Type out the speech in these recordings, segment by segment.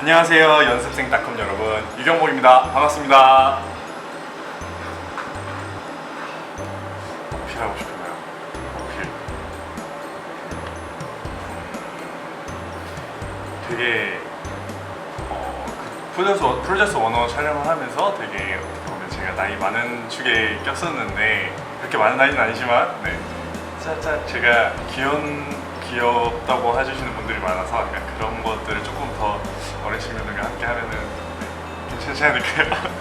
안녕하세요 연습생 닷컴 여러분 유경복입니다 반갑습니다 어필하고 싶은가요? 어필 되게 어, 그 프로젝트, 원- 프로젝트 원어 촬영을 하면서 되게 제가 나이 많은 축에 꼈었는데 그렇게 많은 나이는 아니지만 네. 살짝 제가 귀여운 귀엽다고 해주시는 분들이 많아서 그런 것들을 조금 더 어린 친구들과 함께 하면은 네, 괜찮지 않을까요?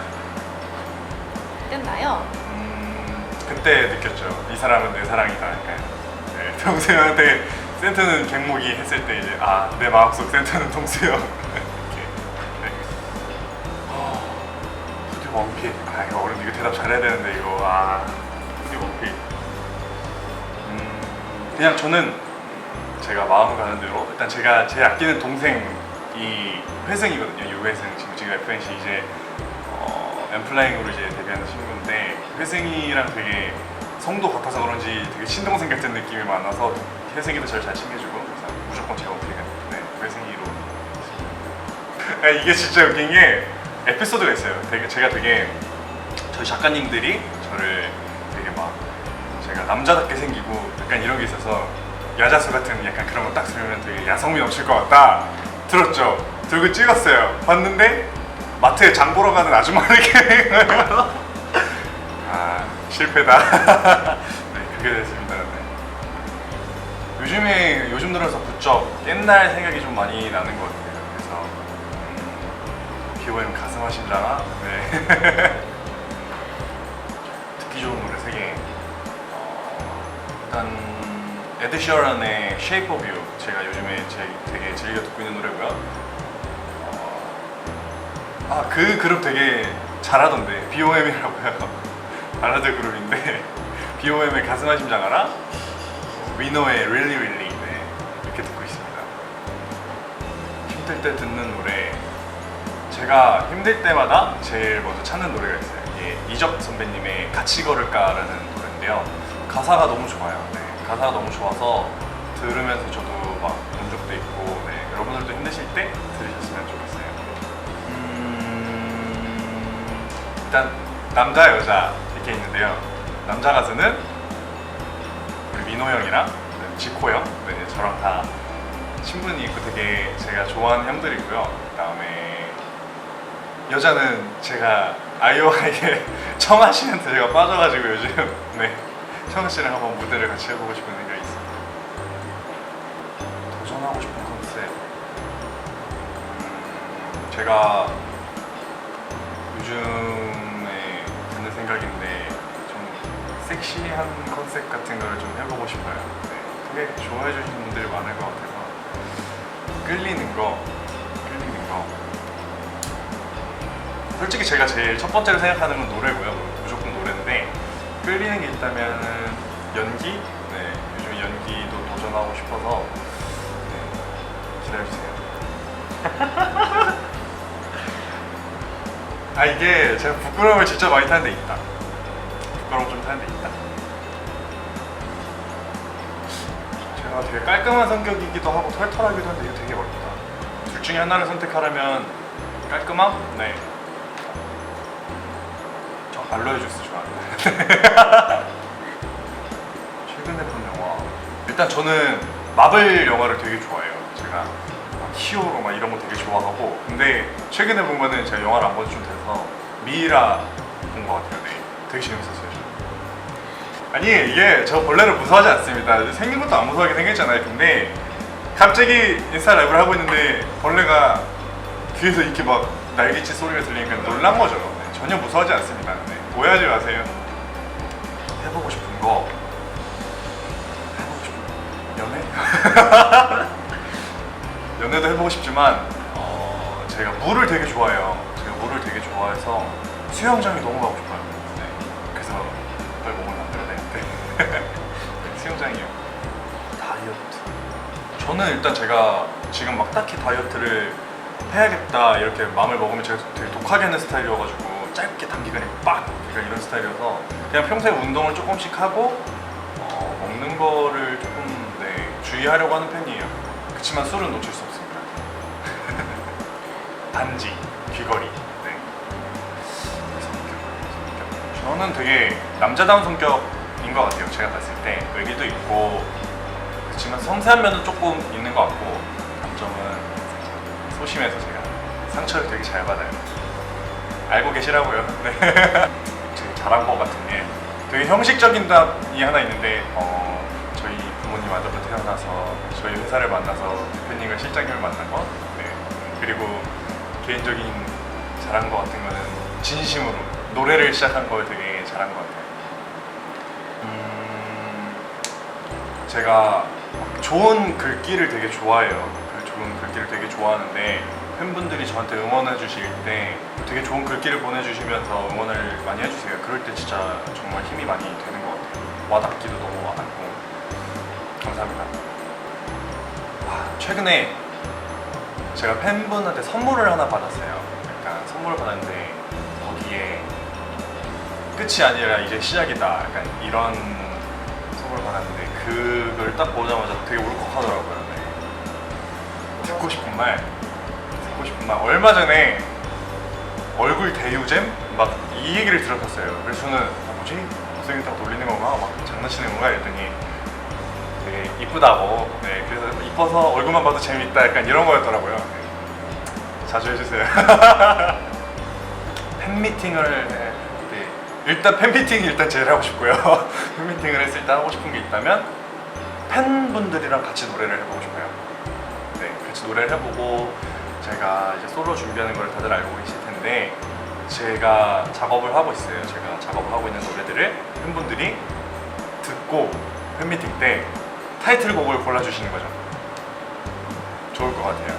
됐나요? 음, 그때 느꼈죠. 이 사람은 내 사랑이다. 약간 네, 동수형한테 센터는 갱목이 했을 때 이제 아 내 마음속 센터는 동수형 이렇게. 네. 어, 푸디 원핏. 아 이거 어른 이거 대답 잘해야 되는데 이거 아 푸디 원핏. 음, 그냥 저는 제가 마음 가는 대로 일단 제가 제 아끼는 동생 이 회승이거든요. 유회승 지금 지금 FNC 이제 어, 엠플라잉으로 이제 데뷔하는 친구인데 회승이랑 되게 성도 같아서 그런지 되게 친동생 같은 느낌이 많아서 회승이도 저를 잘 챙겨주고 그래서 무조건 제가 어떻게 네, 회승이로 아, 이게 진짜 웃긴 게 에피소드가 있어요. 되게 제가 되게 저희 작가님들이 저를 되게 막 제가 남자답게 생기고 약간 이런 게 있어서 야자수 같은 약간 그런 거 딱 들으면 되게 야성미 넘칠 것 같다 들었죠? 들고 찍었어요. 봤는데 마트에 장 보러 가는 아줌마를 이렇게 아 실패다. 네 그게 됐습니다. 네. 요즘에 요즘 들어서 부쩍 옛날 생각이 좀 많이 나는 것 같아요. 그래서 음, 비오엠 가슴 하신다나 네. 듣기 좋은 노래 세 개. 어, 일단 에드 시어런의 Shape of You. 제가 요즘에 제, 되게 즐겨 듣고 있는 노래고요. 아 그 그룹 되게 잘하던데 B.O.M이라고요. 발라드 그룹인데 B.O.M의 가슴 아 심장 알아? 위너의 Really Really 네, 이렇게 듣고 있습니다. 힘들 때 듣는 노래 제가 힘들 때마다 제일 먼저 찾는 노래가 있어요. 이게 이적 선배님의 같이 걸을까라는 노래인데요. 가사가 너무 좋아요. 네, 가사가 너무 좋아서 들으면서 저도 때 들으셨으면 좋겠어요. 음, 일단 남자 여자 이렇게 있는데요. 남자 가수는 우리 민호 형이랑 네, 지코 형, 네, 저랑 다 친분이 있고 되게 제가 좋아하는 형들이고요. 그다음에 여자는 제가 아이오아이의 청아 씨한테 제가 빠져가지고 요즘 네 청아 씨랑 한번 무대를 같이 해보고 싶은 생각이 있습니다. 도전하고 싶은 제가 요즘에 드는 생각인데 좀 섹시한 컨셉 같은 거를 좀 해보고 싶어요. 네, 되게 좋아해 주시는 분들이 많을 것 같아서 끌리는 거, 끌리는 거. 솔직히 제가 제일 첫 번째로 생각하는 건 노래고요. 무조건 노래인데 끌리는 게 있다면은 연기. 네, 요즘 연기도 도전하고 싶어서 네, 기다려주세요. 아 이게 제가 부끄러움을 진짜 많이 타는 데 있다. 부끄러움 좀 타는 데 있다. 제가 되게 깔끔한 성격이기도 하고 털털하기도 한데 이거 되게 어렵다. 둘 중에 하나를 선택하라면 깔끔함? 네. 저 알로에 주스 좋아하는데. 최근에 본 영화. 일단 저는 마블 영화를 되게 좋아해요. 제가 막 히어로 막 이런 거 되게 좋아하고. 근데 최근에 본 거는 제가 영화를 안 본 지 좀 돼서 미이라 본 것 같아요. 네. 되게 재밌었어요. 저는. 아니 이게 저 벌레를 무서워하지 않습니다. 생긴 것도 안 무서워하게 생겼잖아요. 근데 갑자기 인스타 라이브를 하고 있는데 벌레가 귀에서 이렇게 막 날개짓 소리가 들리니까 놀란 거죠. 네, 전혀 무서워하지 않습니다. 네, 오해하지 마세요. 해보고 싶은 거 해보고 싶은 거 연애? 연애도 해보고 싶지만 어, 제가 물을 되게 좋아해요. 제가 물을 되게 좋아해서 수영장이 너무 가고 싶어요. 네, 그래서 빨리 몸을 만들어야 되는데 수영장이요. 다이어트. 저는 일단 제가 지금 막 딱히 다이어트를 해야겠다 이렇게 마음을 먹으면 제가 되게 독하게 하는 스타일이어가지고 짧게 단기간에 빡 약간 이런 스타일이어서 그냥 평소에 운동을 조금씩 하고 어, 먹는 거를 조금 네, 주의하려고 하는 편이에요. 그렇지만 술은 놓칠 수 없습니다. 반지, 귀걸이. 네. 저는 되게 남자다운 성격인 것 같아요. 제가 봤을 때 의리도 있고 그렇지만 섬세한 면은 조금 있는 것 같고 단점은 소심해서 제가 상처를 되게 잘 받아요. 알고 계시라고요. 네. 되게 잘한 것 같은 게 되게 형식적인 답이 하나 있는데 어, 저희 부모님 아들로 태어나서 저희 회사를 만나서 대표님과 실장님을 만난 거 네. 그리고 개인적인 잘한 것 같은 거는 진심으로 노래를 시작한 걸 되게 잘한 것 같아요. 음, 제가 좋은 글귀를 되게 좋아해요. 그 좋은 글귀를 되게 좋아하는데 팬분들이 저한테 응원해 주실 때 되게 좋은 글귀를 보내주시면서 응원을 많이 해주세요. 그럴 때 진짜 정말 힘이 많이 되는 것 같아요. 와닿기도 너무 와닿고 감사합니다. 아, 최근에 제가 팬분한테 선물을 하나 받았어요. 약간 선물을 받았는데 거기에 끝이 아니라 이제 시작이다. 약간 이런 선물을 받았는데 그걸 딱 보자마자 되게 울컥하더라고요. 네. 듣고 싶은 말, 듣고 싶은 말. 얼마 전에 얼굴 대유잼 막 이 얘기를 들었었어요. 그래서 저는 아, 뭐지? 못생겼다고 놀리는 건가? 막 장난치는 건가? 했더니 되게 이쁘다고. 네, 그래서 이뻐서 얼굴만 봐도 재밌다. 약간 이런 거였더라고요. 네. 자주 해주세요. 팬미팅을 네, 네. 일단 팬미팅이 일단 제일 하고 싶고요. 팬미팅을 했을 때 하고 싶은 게 있다면 팬분들이랑 같이 노래를 해보고 싶어요. 네, 같이 노래를 해보고 제가 이제 솔로 준비하는 걸 다들 알고 계실 텐데 제가 작업을 하고 있어요. 제가 작업을 하고 있는 노래들을 팬분들이 듣고 팬미팅 때 타이틀곡을 골라주시는 거죠. 좋을 것 같아요.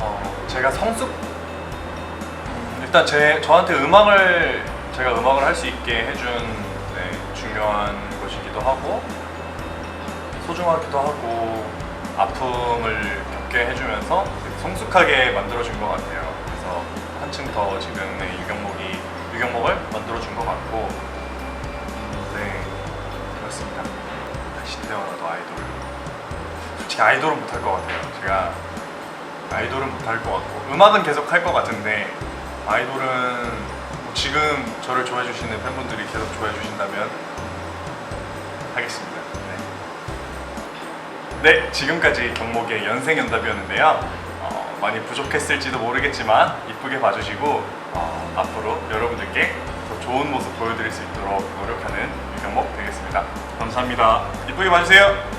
어, 제가 성숙 음, 일단 제 저한테 음악을 제가 음악을 할 수 있게 해준 네, 중요한 것이기도 하고 소중하기도 하고 아픔을 겪게 해주면서 성숙하게 만들어준 것 같아요. 그래서 한층 더 지금의 유경목이 유경목을 만들어준 것 같고 음, 네 그렇습니다. 다시 태어나도 아이돌 솔직히 아이돌은 못할 것 같아요. 제가 아이돌은 못할 것 같고 음악은 계속 할 것 같은데 아이돌은 뭐 지금 저를 좋아해 주시는 팬분들이 계속 좋아해 주신다면 하겠습니다. 네, 네 지금까지 경목의 연생연답이었는데요. 어, 많이 부족했을지도 모르겠지만 이쁘게 봐주시고 어, 앞으로 여러분들께 더 좋은 모습 보여드릴 수 있도록 노력하는 유경목 되겠습니다. 감사합니다. 이쁘게 봐주세요.